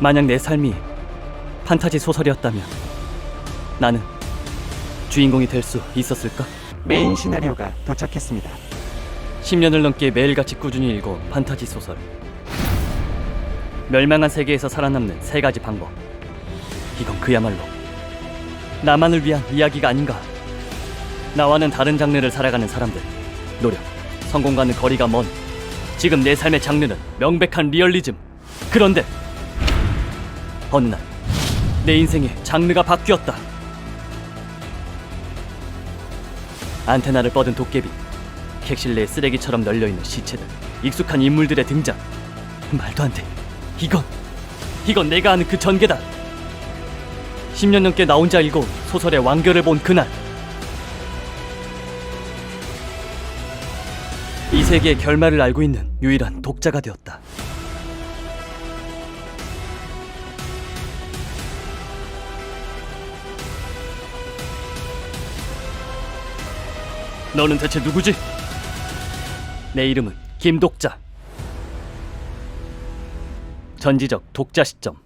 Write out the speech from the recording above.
만약 내 삶이 판타지 소설이었다면 나는 주인공이 될 수 있었을까? 메인 시나리오가 도착했습니다. 10년을 넘게 매일같이 꾸준히 읽어 판타지 소설. 멸망한 세계에서 살아남는 세 가지 방법. 이건 그야말로 나만을 위한 이야기가 아닌가. 나와는 다른 장르를 살아가는 사람들. 노력, 성공과는 거리가 먼. 지금 내 삶의 장르는 명백한 리얼리즘. 그런데 어느 날 내 인생의 장르가 바뀌었다. 안테나를 뻗은 도깨비, 객실 내 쓰레기처럼 널려있는 시체들, 익숙한 인물들의 등장. 말도 안 돼. 이건, 이건 내가 아는 그 전개다. 10년 넘게 나 혼자 읽어 소설의 완결을 본 그날. 이 세계의 결말을 알고 있는 유일한 독자가 되었다. 너는 대체 누구지? 내 이름은 김독자. 전지적 독자 시점.